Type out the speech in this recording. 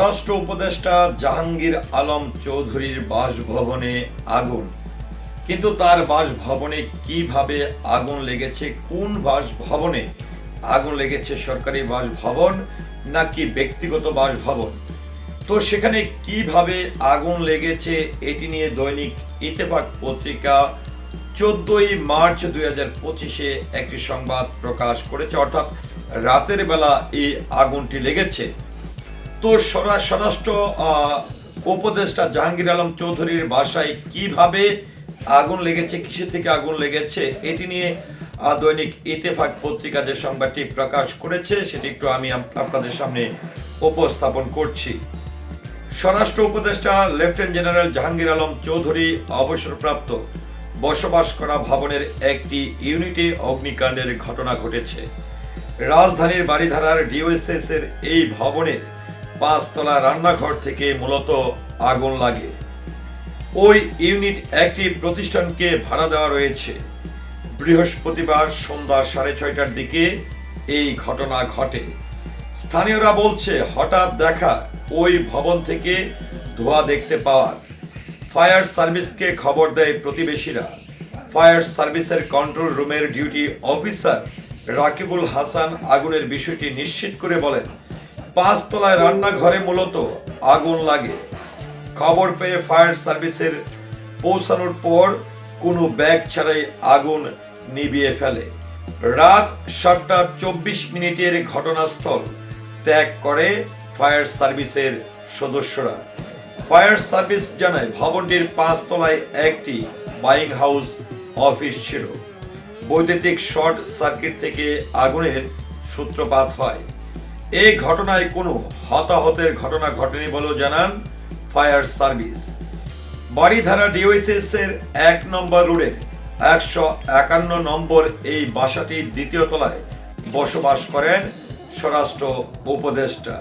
স্বরাষ্ট্র উপদেষ্টা জাহাঙ্গীর আলম চৌধুরীর বাসভবনে আগুন। কিন্তু তার বাসভবনে কীভাবে আগুন লেগেছে, কোন বাসভবনে আগুন লেগেছে, সরকারি বাসভবন নাকি ব্যক্তিগত বাসভবন? তো সেখানে কীভাবে আগুন লেগেছে এটি নিয়ে দৈনিক ইত্তেফাক পত্রিকা চোদ্দই মার্চ দুই হাজার পঁচিশে একটি সংবাদ প্রকাশ করেছে। অর্থাৎ রাতের বেলা এই আগুনটি লেগেছে। তো স্বরা- স্বরাষ্ট্র উপদেষ্টা জাহাঙ্গীর আলম চৌধুরীর বাসায় কীভাবে আগুন লেগেছে কিসে থেকে আগুন লেগেছে, এটি নিয়ে দৈনিক ইত্তেফাক পত্রিকা যে সংবাদটি প্রকাশ করেছে, সেটি একটু আমি আপনাদের সামনে উপস্থাপন করছি। স্বরাষ্ট্র উপদেষ্টা লেফটেন্যান্ট জেনারেল জাহাঙ্গীর আলম চৌধুরী অবসরপ্রাপ্ত। বসবাস করা ভবনের একটি ইউনিটে অগ্নিকাণ্ডের ঘটনা ঘটেছে। রাজধানীর বাড়িধারার ডিওএসএস এর এই ভবনের পাঁচতলা রান্নাঘর থেকে মূলত আগুন লাগে। ওই ইউনিট একটি প্রতিষ্ঠানকে ভাড়া দেওয়া রয়েছে। বৃহস্পতিবার সন্ধ্যা সাড়ে ছয়টার দিকে এই ঘটনা ঘটে। স্থানীয়রা বলছে, হঠাৎ দেখা ওই ভবন থেকে ধোঁয়া দেখতে পাওয়ার। ফায়ার সার্ভিসকে খবর দেয় প্রতিবেশীরা। ফায়ার সার্ভিসের কন্ট্রোল রুমের ডিউটি অফিসার রাকিবুল হাসান আগুনের বিষয়টি নিশ্চিত করে বলেন পাঁচতলায় রান্নাঘরে মূলত আগুন লাগে। খবর পেয়ে ফায়ার সার্ভিসের পৌঁছানোর পর কোনো ব্যাগ ছাড়াই আগুন নিভিয়ে ফেলে। রাত সাতটা চব্বিশ মিনিটের ঘটনাস্থল ত্যাগ করে ফায়ার সার্ভিসের সদস্যরা। ফায়ার সার্ভিস জানায়, ভবনটির পাঁচতলায় একটি বাইং হাউস অফিস ছিল। বৈদ্যুতিক শর্ট সার্কিট থেকে আগুনের সূত্রপাত হয়। এই ঘটনায় কোনো হতাহতের ঘটনা ঘটেনি বলেও জানান ফায়ার সার্ভিস। বাড়িধারা ডিওএসএস এর এক নম্বর রোডের একশো একান্ন নম্বর এই বাসাটির দ্বিতীয় তলায় বসবাস করেন স্বরাষ্ট্র উপদেষ্টা।